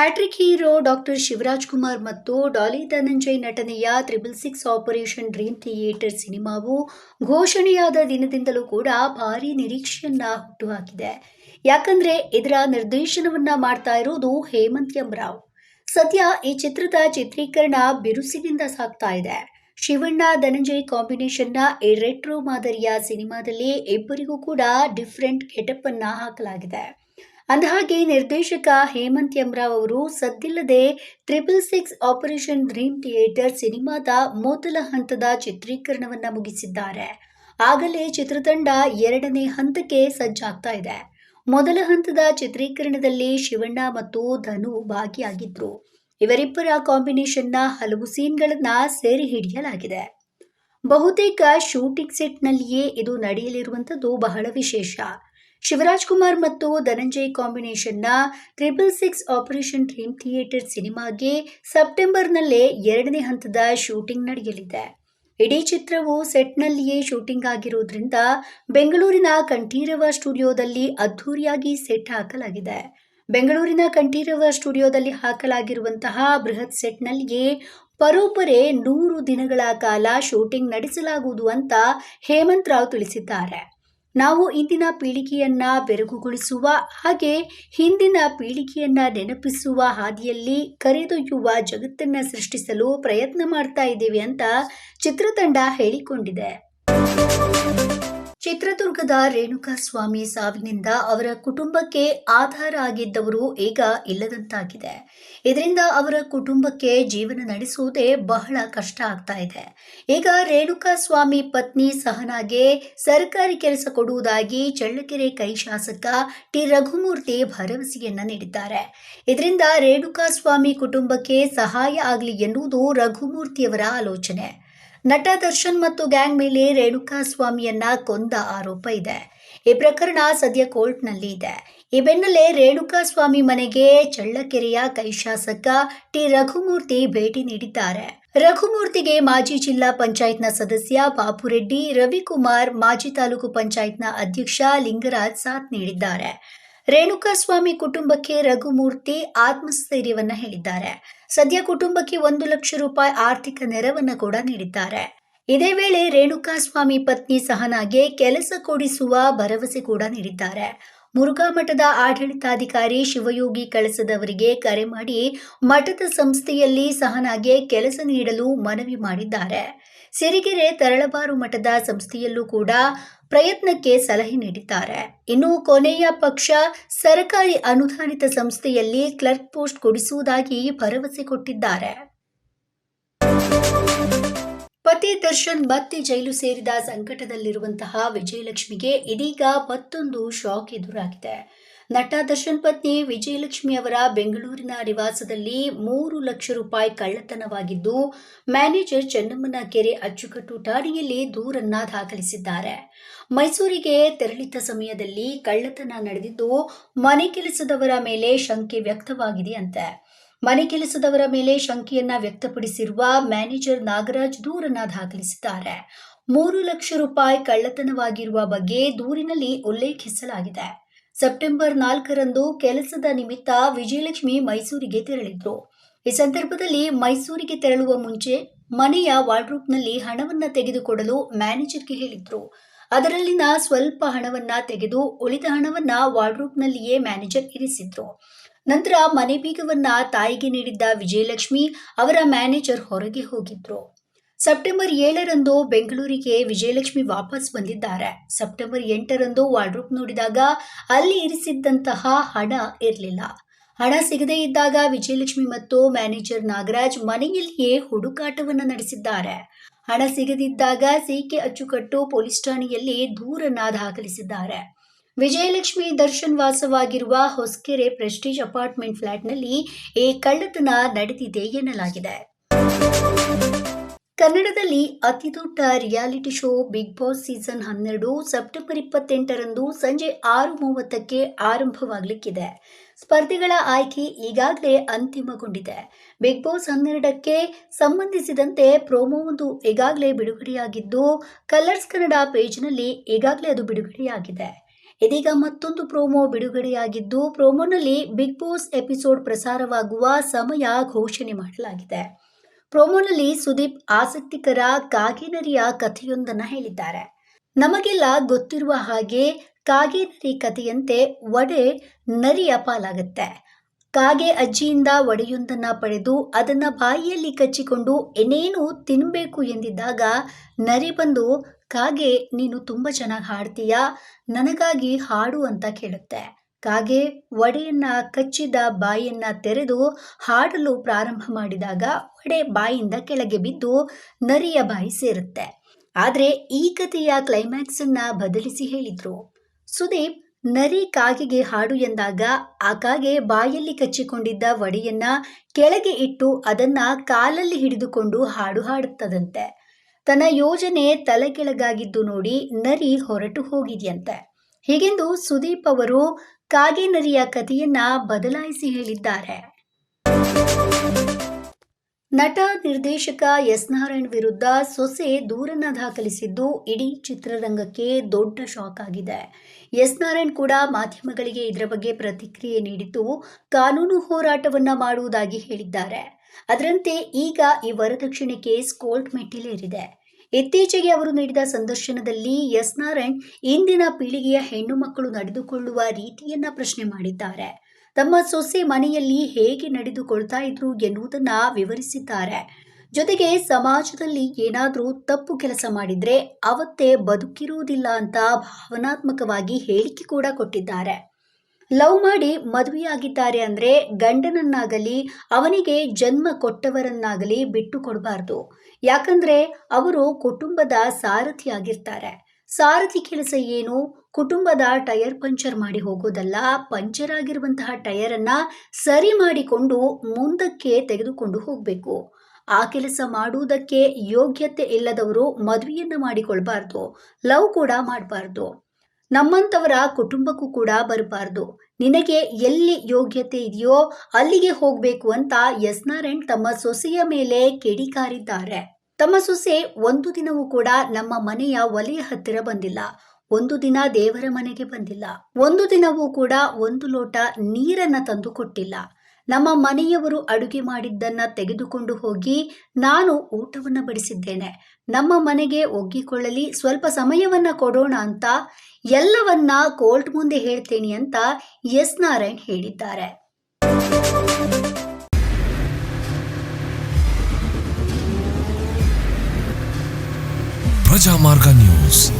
Hat-trick hero doctor Shivaraj Kumar ಮತ್ತು ಡಾಲಿ ಧನಂಜಯ್ ನಟನೆಯ triple six operation dream theatre ಸಿನಿಮಾವು ಘೋಷಣೆಯಾದ ದಿನದಿಂದಲೂ ಕೂಡ ಭಾರಿ ನಿರೀಕ್ಷೆಯನ್ನ ಹುಟ್ಟುಹಾಕಿದೆ. ಯಾಕಂದ್ರೆ ಇದರ ನಿರ್ದೇಶನವನ್ನ ಮಾಡ್ತಾ ಇರೋದು ಹೇಮಂತ್ ಎಂ ರಾವ್. ಸದ್ಯ ಈ ಚಿತ್ರದ ಚಿತ್ರೀಕರಣ ಬಿರುಸಿನಿಂದ ಸಾಗ್ತಾ ಇದೆ. ಶಿವಣ್ಣ ಧನಂಜಯ್ ಕಾಂಬಿನೇಷನ್ನ ಈ ರೆಟ್ರೋ ಮಾದರಿಯ ಸಿನಿಮಾದಲ್ಲಿ ಇಬ್ಬರಿಗೂ ಕೂಡ ಡಿಫ್ರೆಂಟ್ ಗೆಟಪ್ ಅನ್ನ ಹಾಕಲಾಗಿದೆ. ಅಂದಹಾಗೆ, ನಿರ್ದೇಶಕ ಹೇಮಂತ್ ಯಮ್ರಾವ್ ಅವರು ಸದ್ದಿಲ್ಲದೆ triple six operation dream theatre ಸಿನಿಮಾದ ಮೊದಲ ಹಂತದ ಚಿತ್ರೀಕರಣವನ್ನು ಮುಗಿಸಿದ್ದಾರೆ. ಆಗಲೇ ಚಿತ್ರತಂಡ ಎರಡನೇ ಹಂತಕ್ಕೆ ಸಜ್ಜಾಗ್ತಾ ಇದೆ. ಮೊದಲ ಹಂತದ ಚಿತ್ರೀಕರಣದಲ್ಲಿ ಶಿವಣ್ಣ ಮತ್ತು ಧನು ಭಾಗಿಯಾಗಿದ್ರು. ಇವರಿಬ್ಬರ ಕಾಂಬಿನೇಷನ್ನ ಹಲವು ಸೀನ್ಗಳನ್ನ ಸೆರೆ ಹಿಡಿಯಲಾಗಿದೆ. ಬಹುತೇಕ ಶೂಟಿಂಗ್ ಸೆಟ್ನಲ್ಲಿಯೇ ಇದು ನಡೆಯಲಿರುವಂಥದ್ದು ಬಹಳ ವಿಶೇಷ. ಶಿವರಾಜ್ ಕುಮಾರ್ ಮತ್ತು Dhananjay ಕಾಂಬಿನೇಷನ್ನ triple six operation dream theatre ಸಿನಿಮಾಗೆ ಸೆಪ್ಟೆಂಬರ್ನಲ್ಲೇ ಎರಡನೇ ಹಂತದ ಶೂಟಿಂಗ್ ನಡೆಯಲಿದೆ. ಇಡೀ ಚಿತ್ರವು ಸೆಟ್ನಲ್ಲಿಯೇ ಶೂಟಿಂಗ್ ಆಗಿರುವುದರಿಂದ ಬೆಂಗಳೂರಿನ ಕಂಠೀರವ ಸ್ಟುಡಿಯೋದಲ್ಲಿ ಅದ್ಧೂರಿಯಾಗಿ ಸೆಟ್ ಹಾಕಲಾಗಿದೆ. ಬೆಂಗಳೂರಿನ ಕಂಠೀರವ ಸ್ಟುಡಿಯೋದಲ್ಲಿ ಹಾಕಲಾಗಿರುವಂತಹ ಬೃಹತ್ ಸೆಟ್ನಲ್ಲಿಯೇ ಪರೋಪರೆ ನೂರು ದಿನಗಳ ಕಾಲ ಶೂಟಿಂಗ್ ನಡೆಸಲಾಗುವುದು ಅಂತ ಹೇಮಂತ್ ರಾವ್ ತಿಳಿಸಿದ್ದಾರೆ. ನಾವು ಇಂದಿನ ಪೀಳಿಗೆಯನ್ನ ಬೆರಗುಗೊಳಿಸುವ ಹಾಗೆ ಹಿಂದಿನ ಪೀಳಿಗೆಯನ್ನ ನೆನಪಿಸುವ ಹಾದಿಯಲ್ಲಿ ಕರೆದೊಯ್ಯುವ ಜಗತ್ತನ್ನ ಸೃಷ್ಟಿಸಲು ಪ್ರಯತ್ನ ಮಾಡ್ತಾ ಇದ್ದೀವಿ ಅಂತ ಚಿತ್ರತಂಡ ಹೇಳಿಕೊಂಡಿದೆ. ಚಿತ್ರದುರ್ಗದ ರೇಣುಕಾ ಸ್ವಾಮಿ ಸಾವಿನಿಂದ ಅವರ ಕುಟುಂಬಕ್ಕೆ ಆಧಾರ ಆಗಿದ್ದವರು ಈಗ ಇಲ್ಲದಂತಾಗಿದೆ. ಇದರಿಂದ ಅವರ ಕುಟುಂಬಕ್ಕೆ ಜೀವನ ನಡೆಸುವುದೇ ಬಹಳ ಕಷ್ಟ ಆಗ್ತಾ ಇದೆ. ಈಗ ರೇಣುಕಾ ಸ್ವಾಮಿ ಪತ್ನಿ ಸಹನಾಗೆ ಸರ್ಕಾರಿ ಕೆಲಸ ಕೊಡುವುದಾಗಿ ಚಳ್ಳಕೆರೆ ಕೈ ಶಾಸಕ ಟಿ. ರಘುಮೂರ್ತಿ ಭರವಸೆಯನ್ನ ನೀಡಿದ್ದಾರೆ. ಇದರಿಂದ ರೇಣುಕಾ ಸ್ವಾಮಿ ಕುಟುಂಬಕ್ಕೆ ಸಹಾಯ ಆಗಲಿ ಎನ್ನುವುದು ರಘುಮೂರ್ತಿಯವರ ಆಲೋಚನೆ. ನಟ ದರ್ಶನ್ ಮತ್ತು ಗ್ಯಾಂಗ್ ಮೇಲೆ ರೇಣುಕಾ ಸ್ವಾಮಿಯನ್ನ ಕೊಂದ ಆರೋಪ ಇದೆ. ಈ ಪ್ರಕರಣ ಸದ್ಯ ಕೋರ್ಟ್ನಲ್ಲಿ ಇದೆ. ಈ ಬೆನ್ನಲ್ಲೇ ರೇಣುಕಾ ಸ್ವಾಮಿ ಮನೆಗೆ ಚಳ್ಳಕೆರೆಯ ಕೈ ಶಾಸಕ ಟಿ. ರಘುಮೂರ್ತಿ ಭೇಟಿ ನೀಡಿದ್ದಾರೆ. ರಘುಮೂರ್ತಿಗೆ ಮಾಜಿ ಜಿಲ್ಲಾ ಪಂಚಾಯತ್ನ ಸದಸ್ಯ ಬಾಪುರೆಡ್ಡಿ ರವಿಕುಮಾರ್, ಮಾಜಿ ತಾಲೂಕು ಪಂಚಾಯತ್ನ ಅಧ್ಯಕ್ಷ ಲಿಂಗರಾಜ್ ಸಾಥ್ ನೀಡಿದ್ದಾರೆ. ರೇಣುಕಾಸ್ವಾಮಿ ಕುಟುಂಬಕ್ಕೆ ರಘುಮೂರ್ತಿ ಆತ್ಮಸ್ಥೈರ್ಯವನ್ನ ಹೇಳಿದ್ದಾರೆ. ಸದ್ಯ ಕುಟುಂಬಕ್ಕೆ ಒಂದು ಲಕ್ಷ ರೂಪಾಯಿ ಆರ್ಥಿಕ ನೆರವನ್ನ ಕೂಡ ನೀಡಿದ್ದಾರೆ. ಇದೇ ವೇಳೆ ರೇಣುಕಾಸ್ವಾಮಿ ಪತ್ನಿ ಸಹನಾಗೆ ಕೆಲಸ ಕೊಡಿಸುವ ಭರವಸೆ ಕೂಡ ನೀಡಿದ್ದಾರೆ. ಮುರುಘಾ ಮಠದ ಆಡಳಿತಾಧಿಕಾರಿ ಶಿವಯೋಗಿ ಕಳಸದವರಿಗೆ ಕರೆ ಮಾಡಿ ಮಠದ ಸಂಸ್ಥೆಯಲ್ಲಿ ಸಹನಾಗೆ ಕೆಲಸ ನೀಡಲು ಮನವಿ ಮಾಡಿದ್ದಾರೆ. ಸಿರಿಗೆರೆ ತರಳಬಾರು ಮಠದ ಸಂಸ್ಥೆಯಲ್ಲೂ ಕೂಡ ಪ್ರಯತ್ನಕ್ಕೆ ಸಲಹೆ ನೀಡಿದ್ದಾರೆ. ಇನ್ನು ಕೊನೆಯ ಪಕ್ಷ ಸರ್ಕಾರಿ ಅನುದಾನಿತ ಸಂಸ್ಥೆಯಲ್ಲಿ ಕ್ಲರ್ಕ್ ಪೋಸ್ಟ್ ಕೊಡಿಸುವುದಾಗಿ ಭರವಸೆ ಕೊಟ್ಟಿದ್ದಾರೆ. ಪತಿ ದರ್ಶನ್ ಮತ್ತೆ ಜೈಲು ಸೇರಿದ ಸಂಕಟದಲ್ಲಿರುವಂತಹ ವಿಜಯಲಕ್ಷ್ಮಿಗೆ ಇದೀಗ ಮತ್ತೊಂದು ಶಾಕ್ ಎದುರಾಗಿದೆ. ನಟ ದರ್ಶನ್ ಪತ್ನಿ ವಿಜಯಲಕ್ಷ್ಮಿ ಅವರ ಬೆಂಗಳೂರಿನ ನಿವಾಸದಲ್ಲಿ ಮೂರು ಲಕ್ಷ ರೂಪಾಯಿ ಕಳ್ಳತನವಾಗಿದ್ದು, ಮ್ಯಾನೇಜರ್ ಚೆನ್ನಮ್ಮನ ಕೆರೆ ಅಚ್ಚುಕಟ್ಟು ಠಾಣೆಯಲ್ಲಿ ದೂರನ್ನ ದಾಖಲಿಸಿದ್ದಾರೆ. ಮೈಸೂರಿಗೆ ತೆರಳಿದ್ದ ಸಮಯದಲ್ಲಿ ಕಳ್ಳತನ ನಡೆದಿದ್ದು, ಮನೆ ಕೆಲಸದವರ ಮೇಲೆ ಶಂಕೆ ವ್ಯಕ್ತವಾಗಿದೆಯಂತೆ ಮನೆ ಕೆಲಸದವರ ಮೇಲೆ ಶಂಕೆಯನ್ನ ವ್ಯಕ್ತಪಡಿಸಿರುವ ಮ್ಯಾನೇಜರ್ ನಾಗರಾಜ್ ದೂರನ್ನ ದಾಖಲಿಸಿದ್ದಾರೆ. ಮೂರು ಲಕ್ಷ ರೂಪಾಯಿ ಕಳ್ಳತನವಾಗಿರುವ ಬಗ್ಗೆ ದೂರಿನಲ್ಲಿ ಉಲ್ಲೇಖಿಸಲಾಗಿದೆ. ಸೆಪ್ಟೆಂಬರ್ ನಾಲ್ಕರಂದು ಕೆಲಸದ ನಿಮಿತ್ತ ವಿಜಯಲಕ್ಷ್ಮಿ ಮೈಸೂರಿಗೆ ತೆರಳಿದ್ರು. ಈ ಸಂದರ್ಭದಲ್ಲಿ ಮೈಸೂರಿಗೆ ತೆರಳುವ ಮುಂಚೆ ಮನೆಯ ವಾರ್ಡ್ರೂಬ್ನಲ್ಲಿ ಹಣವನ್ನ ತೆಗೆದುಕೊಡಲು ಮ್ಯಾನೇಜರ್ಗೆ ಹೇಳಿದ್ರು. ಅದರಲ್ಲಿನ ಸ್ವಲ್ಪ ಹಣವನ್ನ ತೆಗೆದು ಉಳಿದ ಹಣವನ್ನ ವಾರ್ಡ್ರೂಬ್ನಲ್ಲಿಯೇ ಮ್ಯಾನೇಜರ್ ಇರಿಸಿದ್ರು. ನಂತರ ಮನೆ ಬೀಗವನ್ನ ತಾಯಿಗೆ ನೀಡಿದ್ದ ವಿಜಯಲಕ್ಷ್ಮಿ ಅವರ ಮ್ಯಾನೇಜರ್ ಹೊರಗೆ ಹೋಗಿದ್ರು. ಸೆಪ್ಟೆಂಬರ್ ಏಳರಂದು ಬೆಂಗಳೂರಿಗೆ ವಿಜಯಲಕ್ಷ್ಮಿ ವಾಪಸ್ ಬಂದಿದ್ದಾರೆ. ಸೆಪ್ಟೆಂಬರ್ ಎಂಟರಂದು ವಾರ್ಡ್ರೂಪ್ ನೋಡಿದಾಗ ಅಲ್ಲಿ ಇರಿಸಿದ್ದಂತಹ ಹಣ ಇರಲಿಲ್ಲ. ಹಣ ಸಿಗದೇ ಇದ್ದಾಗ ವಿಜಯಲಕ್ಷ್ಮಿ ಮತ್ತು ಮ್ಯಾನೇಜರ್ ನಾಗರಾಜ್ ಮನೆಯಲ್ಲಿಯೇ ಹುಡುಕಾಟವನ್ನು ನಡೆಸಿದ್ದಾರೆ. ಹಣ ಸಿಗದಿದ್ದಾಗ ಸಿಕೆ ಅಚ್ಚುಕಟ್ಟು ಪೊಲೀಸ್ ಠಾಣೆಯಲ್ಲಿ ದೂರನ್ನ ದಾಖಲಿಸಿದ್ದಾರೆ. ವಿಜಯಲಕ್ಷ್ಮಿ ದರ್ಶನ್ ವಾಸವಾಗಿರುವ ಹೊಸಕೆರೆ ಪ್ರೆಸ್ಟೀಜ್ ಅಪಾರ್ಟ್ಮೆಂಟ್ ಫ್ಲಾಟ್ನಲ್ಲಿ ಈ ಕಳ್ಳತನ ನಡೆದಿದೆ ಎನ್ನಲಾಗಿದೆ. ಕನ್ನಡದಲ್ಲಿ ಅತಿದೊಡ್ಡ reality show Bigg Boss season ಹನ್ನೆರಡು ಸೆಪ್ಟೆಂಬರ್ ಇಪ್ಪತ್ತೆಂಟರಂದು ಸಂಜೆ ಆರು ಮೂವತ್ತಕ್ಕೆ ಆರಂಭವಾಗಲಿಕ್ಕಿದೆ. ಸ್ಪರ್ಧಿಗಳ ಆಯ್ಕೆ ಈಗಾಗಲೇ ಅಂತಿಮಗೊಂಡಿದೆ. ಬಿಗ್ ಬಾಸ್ ಹನ್ನೆರಡಕ್ಕೆ ಸಂಬಂಧಿಸಿದಂತೆ ಪ್ರೋಮೋ ಒಂದು ಈಗಾಗಲೇ ಬಿಡುಗಡೆಯಾಗಿದ್ದು, ಕಲರ್ಸ್ ಕನ್ನಡ ಪೇಜ್ನಲ್ಲಿ ಈಗಾಗಲೇ ಅದು ಬಿಡುಗಡೆಯಾಗಿದೆ. ಇದೀಗ ಮತ್ತೊಂದು ಪ್ರೋಮೋ ಬಿಡುಗಡೆಯಾಗಿದ್ದು, ಪ್ರೋಮೋನಲ್ಲಿ ಬಿಗ್ ಬಾಸ್ ಎಪಿಸೋಡ್ ಪ್ರಸಾರವಾಗುವ ಸಮಯ ಘೋಷಣೆ ಮಾಡಲಾಗಿದೆ. ಪ್ರೋಮೋನಲ್ಲಿ ಸುದೀಪ್ ಆಸಕ್ತಿಕರ ಕಾಗಿನರಿಯ ಕಥೆಯೊಂದನ್ನು ಹೇಳಿದ್ದಾರೆ. ನಮಗೆಲ್ಲ ಗೊತ್ತಿರುವ ಹಾಗೆ ಕಾಗೇನರಿ ಕಥೆಯಂತೆ ಒಡೆ ನರಿಯ ಪಾಲಾಗುತ್ತೆ. ಕಾಗೆ ಅಜ್ಜಿಯಿಂದ ಒಡೆಯೊಂದನ್ನ ಪಡೆದು ಅದನ್ನ ಬಾಯಿಯಲ್ಲಿ ಕಚ್ಚಿಕೊಂಡು ಏನೇನು ತಿನ್ನಬೇಕು ಎಂದಿದ್ದಾಗ ನರಿ ಬಂದು, ಕಾಗೆ, ನೀನು ತುಂಬ ಚೆನ್ನಾಗಿ ಹಾಡ್ತೀಯಾ? ನನಗಾಗಿ ಹಾಡು ಅಂತ ಕೇಳುತ್ತೆ. ಕಾಗೆ ಒಡೆಯನ್ನ ಕಚ್ಚಿದ ಬಾಯಿಯನ್ನ ತೆರೆದು ಹಾಡಲು ಪ್ರಾರಂಭ ಮಾಡಿದಾಗ ಒಡೆ ಬಾಯಿಂದ ಕೆಳಗೆ ಬಿದ್ದು ನರಿಯ ಬಾಯಿ ಸೇರುತ್ತೆ. ಆದರೆ ಈ ಕಥೆಯ ಕ್ಲೈಮ್ಯಾಕ್ಸ್ ಅನ್ನ ಬದಲಿಸಿ ಹೇಳಿದ್ರು. ಸುದೀಪ್ ನರಿ ಕಾಗೆಗೆ ಹಾಡು ಎಂದಾಗ ಆ ಕಾಗೆ ಬಾಯಲ್ಲಿ ಕಚ್ಚಿಕೊಂಡಿದ್ದ ವಡಿಯನ್ನ ಕೆಳಗೆ ಇಟ್ಟು ಅದನ್ನ ಕಾಲಲ್ಲಿ ಹಿಡಿದುಕೊಂಡು ಹಾಡು ಹಾಡುತ್ತದಂತೆ. ತನ್ನ ಯೋಜನೆ ತಲೆಕೆಳಗಾಗಿದ್ದು ನೋಡಿ ನರಿ ಹೊರಟು ಹೋಗಿದೆಯಂತೆ. ಹೀಗೆಂದು ಸುದೀಪ್ ಅವರು ಕಾಗೆ ನರಿಯ ಕಥೆಯನ್ನ ಬದಲಾಯಿಸಿ ಹೇಳಿದ್ದಾರೆ. ನಟ, ನಿರ್ದೇಶಕ ಎಸ್ ನಾರಾಯಣ್ ವಿರುದ್ಧ ಸೊಸೆ ದೂರನ್ನ ದಾಖಲಿಸಿದ್ದು ಇಡೀ ಚಿತ್ರರಂಗಕ್ಕೆ ದೊಡ್ಡ ಶಾಕ್ ಆಗಿದೆ. ಎಸ್ ನಾರಾಯಣ್ ಕೂಡ ಮಾಧ್ಯಮಗಳಿಗೆ ಇದರ ಬಗ್ಗೆ ಪ್ರತಿಕ್ರಿಯೆ ನೀಡಿದ್ದು ಕಾನೂನು ಹೋರಾಟವನ್ನ ಮಾಡುವುದಾಗಿ ಹೇಳಿದ್ದಾರೆ. ಅದರಂತೆ ಈಗ ಈ ವರದಕ್ಷಿಣೆ ಕೇಸ್ ಕೋರ್ಟ್ ಮೆಟ್ಟಿಲೇರಿದೆ. ಇತ್ತೀಚೆಗೆ ಅವರು ನೀಡಿದ ಸಂದರ್ಶನದಲ್ಲಿ ಎಸ್ ನಾರಾಯಣ್ ಇಂದಿನ ಪೀಳಿಗೆಯ ಹೆಣ್ಣು ಮಕ್ಕಳು ನಡೆದುಕೊಳ್ಳುವ ರೀತಿಯನ್ನ ಪ್ರಶ್ನೆ ಮಾಡಿದ್ದಾರೆ. ತಮ್ಮ ಸೊಸೆ ಮನೆಯಲ್ಲಿ ಹೇಗೆ ನಡೆದುಕೊಳ್ತಾ ಇದ್ರು ಎನ್ನುವುದನ್ನ ವಿವರಿಸಿದ್ದಾರೆ. ಜೊತೆಗೆ ಸಮಾಜದಲ್ಲಿ ಏನಾದರೂ ತಪ್ಪು ಕೆಲಸ ಮಾಡಿದ್ರೆ ಅವತ್ತೇ ಬದುಕಿರುವುದಿಲ್ಲ ಅಂತ ಭಾವನಾತ್ಮಕವಾಗಿ ಹೇಳಿಕೆ ಕೂಡ ಕೊಟ್ಟಿದ್ದಾರೆ. ಲವ್ ಮಾಡಿ ಮದುವೆಯಾಗಿದ್ದಾರೆ ಅಂದ್ರೆ ಗಂಡನನ್ನಾಗಲಿ ಅವನಿಗೆ ಜನ್ಮ ಕೊಟ್ಟವರನ್ನಾಗಲಿ ಬಿಟ್ಟು ಕೊಡಬಾರ್ದು. ಯಾಕಂದ್ರೆ ಅವರು ಕುಟುಂಬದ ಸಾರಥಿಯಾಗಿರ್ತಾರೆ ಸಾರಥಿ ಕೆಲಸ ಏನು? ಕುಟುಂಬದ ಟೈರ್ ಪಂಚರ್ ಮಾಡಿ ಹೋಗೋದಲ್ಲ, ಪಂಚರ್ ಆಗಿರುವಂತಹ ಟೈರ್ ಅನ್ನ ಸರಿ ಮಾಡಿಕೊಂಡು ಮುಂದಕ್ಕೆ ತೆಗೆದುಕೊಂಡು ಹೋಗಬೇಕು. ಆ ಕೆಲಸ ಮಾಡುವುದಕ್ಕೆ ಯೋಗ್ಯತೆ ಇಲ್ಲದವರು ಮದುವೆಯನ್ನ ಮಾಡಿಕೊಳ್ಬಾರ್ದು, ಲವ್ ಕೂಡ ಮಾಡಬಾರ್ದು. ನಮ್ಮಂತವರ ಕುಟುಂಬಕ್ಕೂ ಕೂಡ ಬರಬಾರ್ದು. ನಿನಗೆ ಎಲ್ಲಿ ಯೋಗ್ಯತೆ ಇದೆಯೋ ಅಲ್ಲಿಗೆ ಹೋಗಬೇಕು ಅಂತ ಎಸ್ ನಾರಾಯಣ್ ತಮ್ಮ ಸೊಸೆಯ ಮೇಲೆ ಕೆಡಿಕಾರಿದ್ದಾರೆ. ತಮ್ಮ ಸೊಸೆ ಒಂದು ದಿನವೂ ಕೂಡ ನಮ್ಮ ಮನೆಯ ಒಲೆಯ ಹತ್ತಿರ ಬಂದಿಲ್ಲ. ಒಂದು ದಿನ ದೇವರ ಮನೆಗೆ ಬಂದಿಲ್ಲ. ಒಂದು ದಿನವೂ ಕೂಡ ಒಂದು ಲೋಟ ನೀರನ್ನ ತಂದು ಕೊಟ್ಟಿಲ್ಲ. ನಮ್ಮ ಮನೆಯವರು ಅಡುಗೆ ಮಾಡಿದ್ದನ್ನ ತೆಗೆದುಕೊಂಡು ಹೋಗಿ ನಾನು ಊಟವನ್ನ ಬಡಿಸಿದ್ದೇನೆ. ನಮ್ಮ ಮನೆಗೆ ಒಗ್ಗಿಕೊಳ್ಳಲಿ, ಸ್ವಲ್ಪ ಸಮಯವನ್ನ ಕೊಡೋಣ ಅಂತ ಎಲ್ಲವನ್ನ ಕೋರ್ಟ್ ಮುಂದೆ ಹೇಳ್ತೇನೆ ಅಂತ ಎಸ್ ನಾರಾಯಣ್ ಹೇಳಿದ್ದಾರೆ. ಪ್ರಜಾಮಾರ್ಗ ನ್ಯೂಸ್.